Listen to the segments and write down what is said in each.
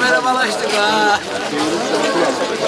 Merhabalaştık ha.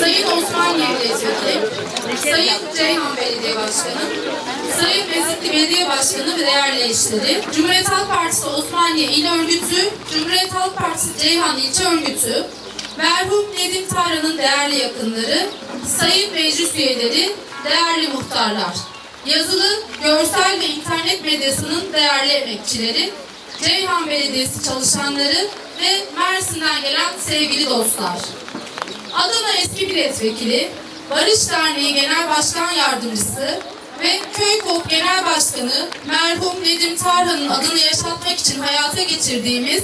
Sayın Osmaniye Milletvekili, Sayın Ceyhan Belediye Başkanı, Sayın Mezitli Belediye Başkanı ve değerli eşleri, Cumhuriyet Halk Partisi Osmaniye İl Örgütü, Cumhuriyet Halk Partisi Ceyhan İlçe Örgütü, merhum Nedim Tarhan'ın değerli yakınları, sayın meclis üyeleri, değerli muhtarlar, yazılı, görsel ve internet medyasının değerli emekçileri, Ceyhan Belediyesi çalışanları ve Mersin'den gelen sevgili dostlar. Adana eski milletvekili, Barış Derneği Genel Başkan Yardımcısı ve Köykop Genel Başkanı merhum Nedim Tarhan'ın adını yaşatmak için hayata geçirdiğimiz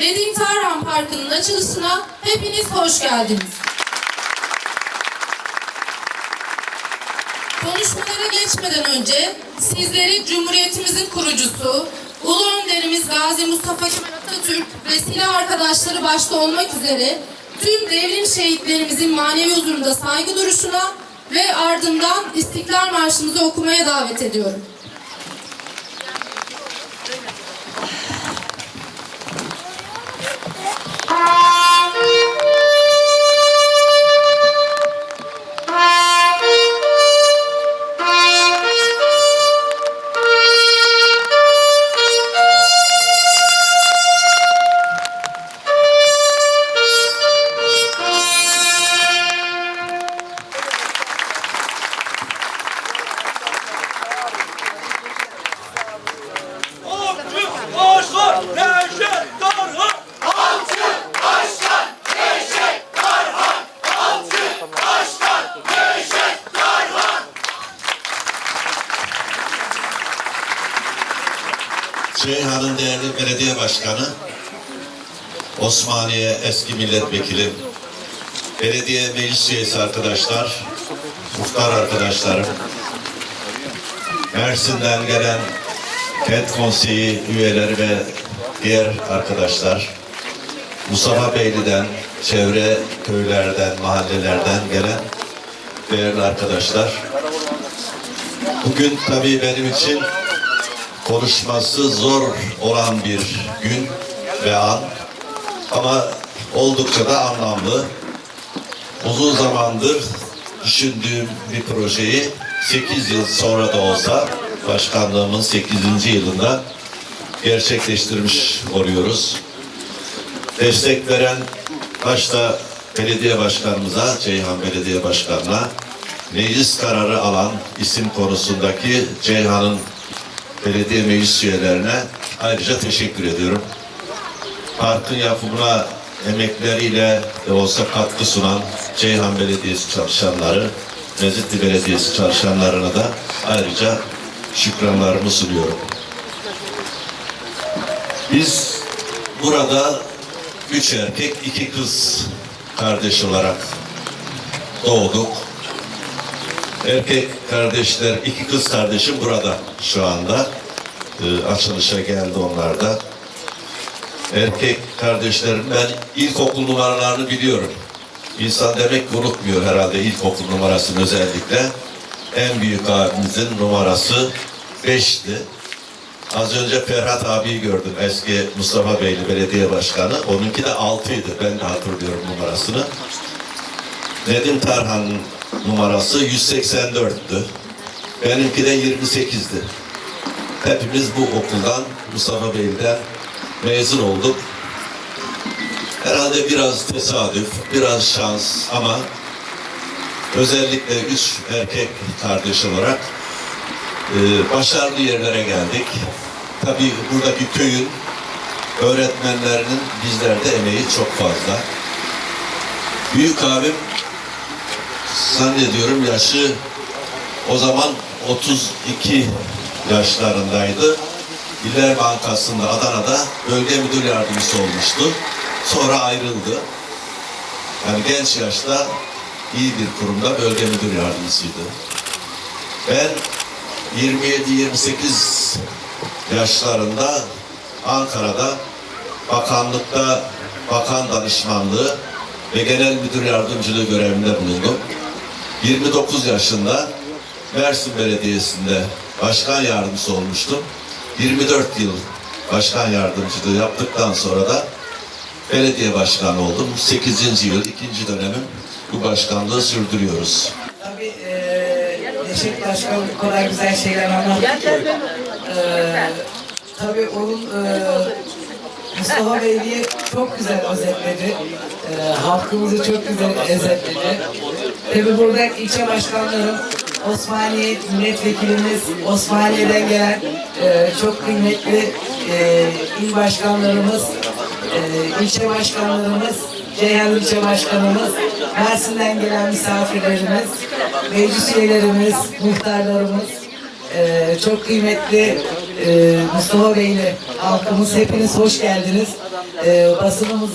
Nedim Tarhan Parkı'nın açılışına hepiniz hoş geldiniz. Konuşmalara geçmeden önce sizleri Cumhuriyetimizin kurucusu, Ulu Önderimiz Gazi Mustafa Kemal Atatürk ve silah arkadaşları başta olmak üzere tüm devrim şehitlerimizin manevi huzurunda saygı duruşuna ve ardından İstiklal Marşımızı okumaya davet ediyorum. Osmaniye eski milletvekili, belediye meclis üyesi arkadaşlar, muhtar arkadaşlarım, Mersin'den gelen kent konseyi üyeleri ve diğer arkadaşlar, Mustafa Beyli'den, çevre köylerden, mahallelerden gelen değerli arkadaşlar, bugün tabii benim için konuşması zor olan bir gün ve an ama oldukça da anlamlı. Uzun zamandır düşündüğüm bir projeyi 8 yıl sonra da olsa başkanlığımın 8. yılında gerçekleştirmiş oluyoruz. Destek veren başta belediye başkanımıza, Ceyhan Belediye Başkanı'na, meclis kararı alan isim konusundaki Ceyhan'ın belediye meclis üyelerine ayrıca teşekkür ediyorum. Parkın yapımına emekleriyle de olsa katkı sunan Ceyhan Belediyesi çalışanları, Mezitli Belediyesi çalışanlarına da ayrıca şükranlarımı sunuyorum. Biz burada üç erkek, iki kız kardeş olarak doğduk. Erkek kardeşler, iki kız kardeşim burada şu anda. Ee, açılışa geldi onlar da. Erkek kardeşlerim ben ilkokul numaralarını biliyorum. İnsan demek ki unutmuyor herhalde ilkokul numarasını özellikle. En büyük abimizin numarası 5'ti. Az önce Ferhat abiyi gördüm eski Mustafa Beyli belediye başkanı. Onunki de 6'ydı ben de hatırlıyorum numarasını. Nedim Tarhan'ın numarası 184'tü. Benimki de 28'di. Hepimiz bu okuldan, Mustafa Bey'den mezun olduk. Herhalde biraz tesadüf, biraz şans ama özellikle üç erkek kardeş olarak e, başarılı yerlere geldik. Tabii buradaki köyün öğretmenlerinin bizlerde emeği çok fazla. Büyük abim zannediyorum yaşı o zaman 32 yaşlarındaydı. İller Bankası'nda Adana'da bölge müdür yardımcısı olmuştu. Sonra ayrıldı. Yani genç yaşta iyi bir kurumda bölge müdür yardımcısıydı. Ben 27-28 yaşlarında Ankara'da bakanlıkta bakan danışmanlığı ve genel müdür yardımcılığı görevinde bulundum. 29 yaşında Mersin Belediyesi'nde başkan yardımcısı olmuştum. 24 yıl başkan yardımcılığı yaptıktan sonra da belediye başkanı oldum. 8. yıl, ikinci dönemim bu başkanlığı sürdürüyoruz. Tabii eee Neşet Başkan bu kadar güzel şeyler anlattı. Eee tabii onun eee Mustafa Beyliği çok güzel özetledi. Eee halkımızı çok güzel özetledi. Tabii burada ilçe başkanlarım, Osmaniye milletvekilimiz, Osmaniye'den gelen eee, çok kıymetli eee, il başkanlarımız, eee, ilçe başkanlarımız, Ceyhan ilçe başkanımız, Mersin'den gelen misafirlerimiz, meclis üyelerimiz, muhtarlarımız, eee, çok kıymetli eee, Mustafa Bey'le halkımız hepiniz hoş geldiniz. Eee, basınımız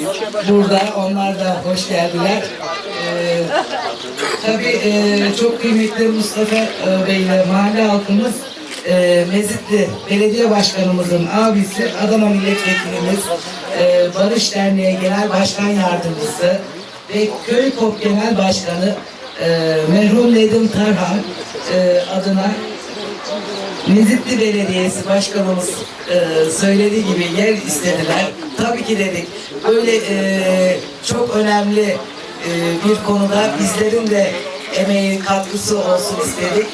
burada, onlar da hoş geldiler. Tabii eee, çok kıymetli Mustafa eee, Bey'le mahalle halkımız eee Mezitli Belediye Başkanımızın abisi Adana Milletvekilimiz eee, Barış Derneği Genel Başkan Yardımcısı ve Köy Kop Genel Başkanı eee, merhum Nedim Tarhan eee, adına Mezitli Belediyesi Başkanımız e, söylediği gibi yer istediler. Tabii ki dedik. Böyle e, çok önemli e, bir konuda bizlerin de emeği katkısı olsun istedik.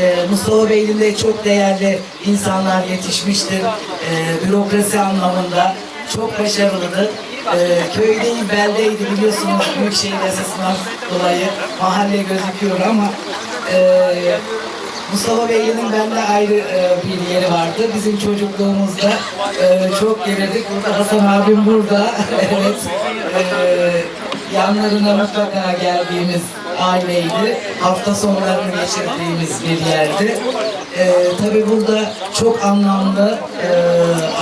E, Mustafa Bey'in de çok değerli insanlar yetişmiştir. E, bürokrasi anlamında çok başarılıdır. E, köy değil beldeydi biliyorsunuz Büyükşehir yasasından dolayı mahalle gözüküyor ama e, Mustafa Beyli'nin bende ayrı e, bir yeri vardı. Bizim çocukluğumuzda çok gelirdik. Burada Hasan abim burada. evet. Yanlarına mutlaka geldiğimiz aileydi. Hafta sonlarını geçirdiğimiz bir yerdi. E, tabii burada çok anlamlı e,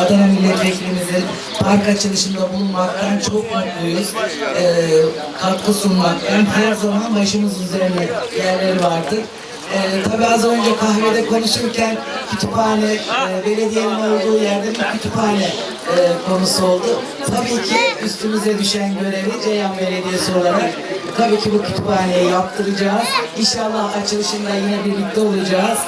Adana Milletvekilimizin park açılışında bulunmaktan çok mutluyuz. E, katkı sunmaktan her zaman başımız üzerine yerleri vardır. Ee, tabii az önce kahvede konuşurken kütüphane, e, belediyenin olduğu yerde bir kütüphane e, konusu oldu. Tabii ki üstümüze düşen görevi Ceyhan Belediyesi olarak tabii ki bu kütüphaneyi yaptıracağız. İnşallah açılışında yine birlikte olacağız.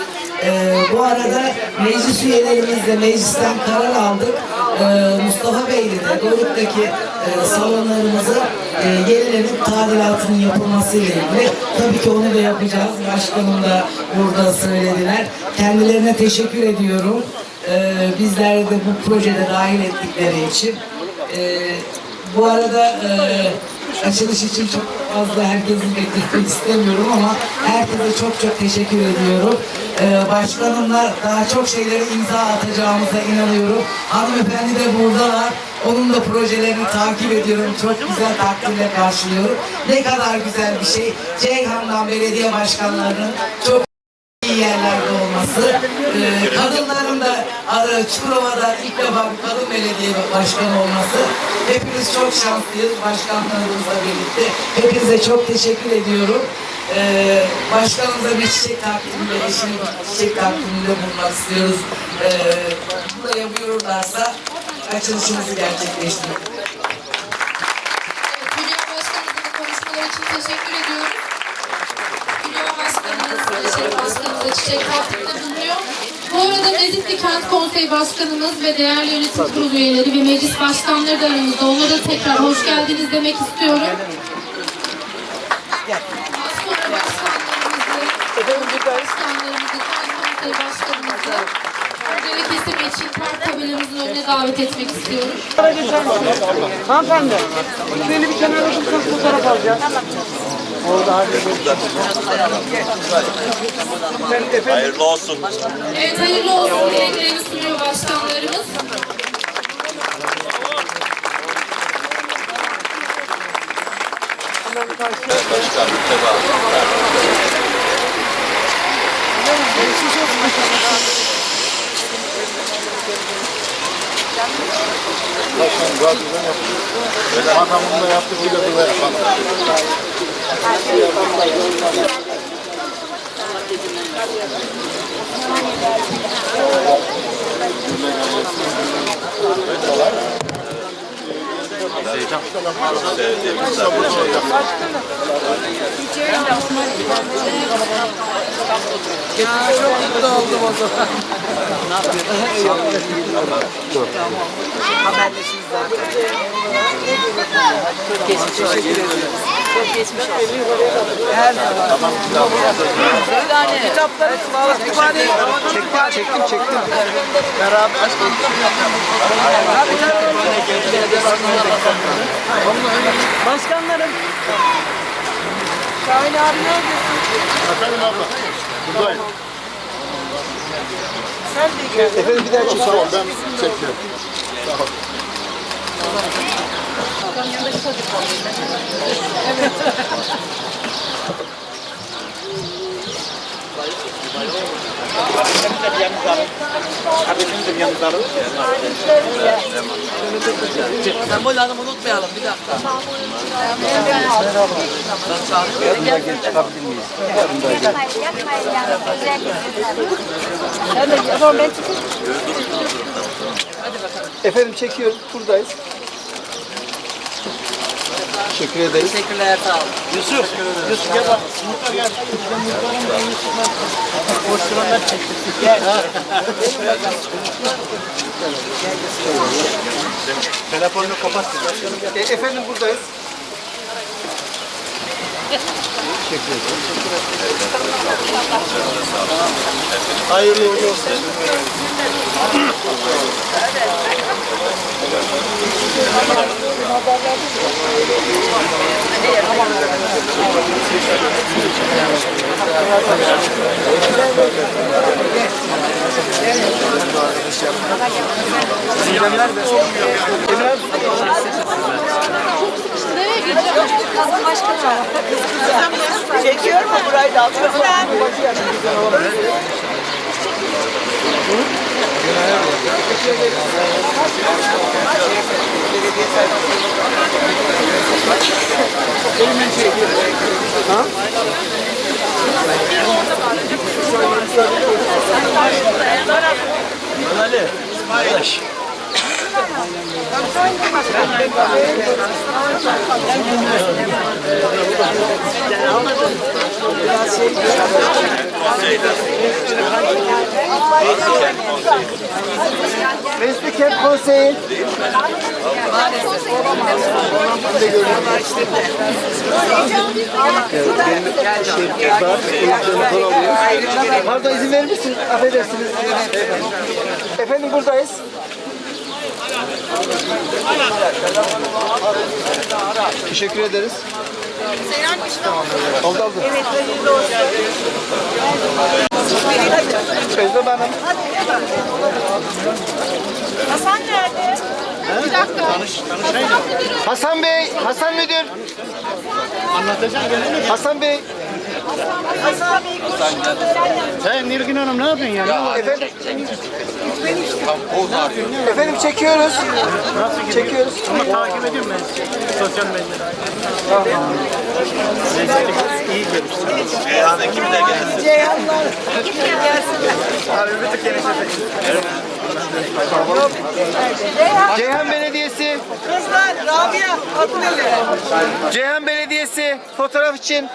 Ee, bu arada meclis üyelerimizle meclisten karar aldık. Ee, Mustafa Beyli'de Doruk'taki e, salonlarımızı e, yenilenip tadilatının yapılması ile ilgili. Tabii ki onu da yapacağız. Başkanım da burada söylediler. Kendilerine teşekkür ediyorum. Ee, bizleri de bu projede dahil ettikleri için. Ee, bu arada e, açılış için çok fazla herkesin bekletmek istemiyorum ama herkese çok çok teşekkür ediyorum. Ee, başkanımla daha çok şeyleri imza atacağımıza inanıyorum. Hanımefendi de buradalar. Onun da projelerini takip ediyorum. Çok güzel takdirle karşılıyorum. Ne kadar güzel bir şey. Ceyhan'dan belediye başkanlarının çok iyi yerlerde olması, e, kadınların da ara, Çukurova'da ilk defa kadın belediye başkanı olması. Hepimiz çok şanslıyız başkanlarımızla birlikte. Hepinize çok teşekkür ediyorum. E, başkanımıza bir çiçek takdiminde, eşinin çiçek takdiminde bulunmak istiyoruz. E, buraya buyururlarsa açılışımızı gerçekleştirelim. Takdimde bulunuyor. Bu arada Mezitli Kent Konseyi Başkanımız ve değerli yönetim kurulu üyeleri ve meclis başkanları da aramızda. Onlara tekrar hoş geldiniz demek istiyorum. Tabelamızın önüne davet etmek istiyorum. Hanımefendi, beni bir kenara dursanız fotoğraf alacağız. Orada hadi. Hayırlı olsun. Evet hayırlı olsun dileklerini sunuyor başkanlarımız. Makamında yaptık bir de burada yapalım izleyeceğim. Ya çok mutlu oldum o zaman. ne yapıyorsun? Haberleşiriz zaten. Geçmiş olsun. Kitapları kütüphane. Çektim, çektim, çektim. Beraber. Başkanlarım. Şahin abi ne yapıyorsun? Efendim abla. Buradayım. Sen de gel. Efendim bir daha çekin. Sağ ol ben çekiyorum. Sağ ol. Sembol Hanım unutmayalım bir dakika. Sen de ben çıkayım. Efendim çekiyoruz. Buradayız. Teşekkür ederiz. Teşekkürler sağ olun. Yusuf. Yusuf gel bak. Muhtar gel. Telefonunu kapat. E, efendim buradayız. Hayırlı uğurlu olsun. Çekiyor mu? Burayı da alıyor. Mu? Mesut Kent Konseyi. Pardon izin verir misiniz? Affedersiniz. Efendim buradayız. Teşekkür ederiz. Tamam. Oldu oldu. Evet, hayırlı olsun. Özlem Hanım. Hasan nerede? Bir dakika. Hasan Bey, Hasan Müdür. Hasan Bey. Sen Nilgün Hanım ne yapıyorsun ya? Efendim, efendim çekiyoruz. Çekiyoruz. Ama takip ediyorum ben sizi. Sosyal medyada. İyi gelişti. Ceyhan ekibi de gelsin. Ceyhanlar. Abi bir tık Ceyhan Belediyesi, Kızlar, Rabia, Atölye. Ceyhan Belediyesi fotoğraf için.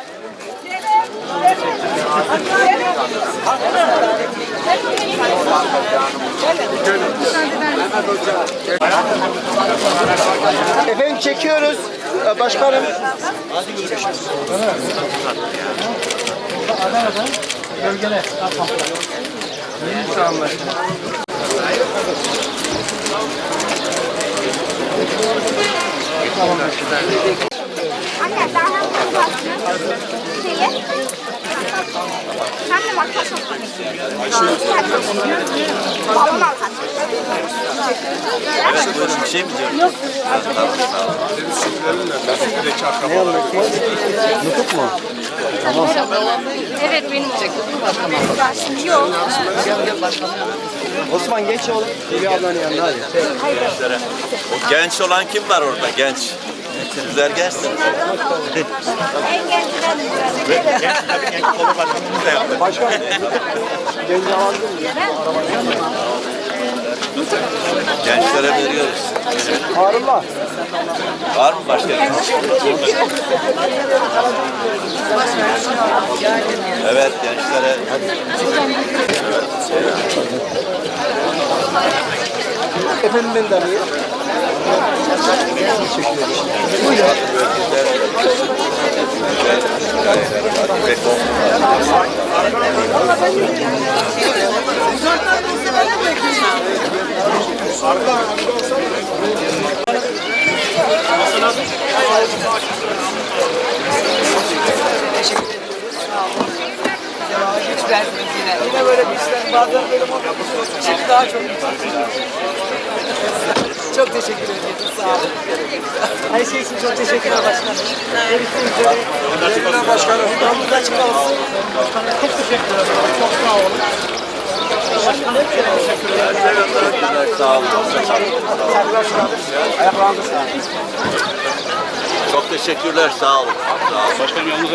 Efendim çekiyoruz. Ee, Başkanım. Anne daha hangi baktın? Şeyi. Sen de taş olsun. Balon al buyurun bir şey? Evet benim. Osman geç oğlum. Bir ablanın yanına hadi. O genç olan kim var orada? Genç. Sizler gelsin. Başkan. Genç? Gençlere veriyoruz. Harun'la. Var mı başka? Evet gençlere. Efendim ben de arayayım. Devamı güç verdiniz yine. Yine böyle güçler bazen böyle motor Şimdi daha çok Çok teşekkür ederim. Sağ olun. Her şey için çok teşekkürler başkanım. Görüşmek üzere. Teşekkürler başkanım. Yolunuz açık olsun. Çok teşekkür ederim. Çok sağ olun. Sağ olun. Ayaklarınızı sağ Çok teşekkürler. Sağ olun. Sağ olun.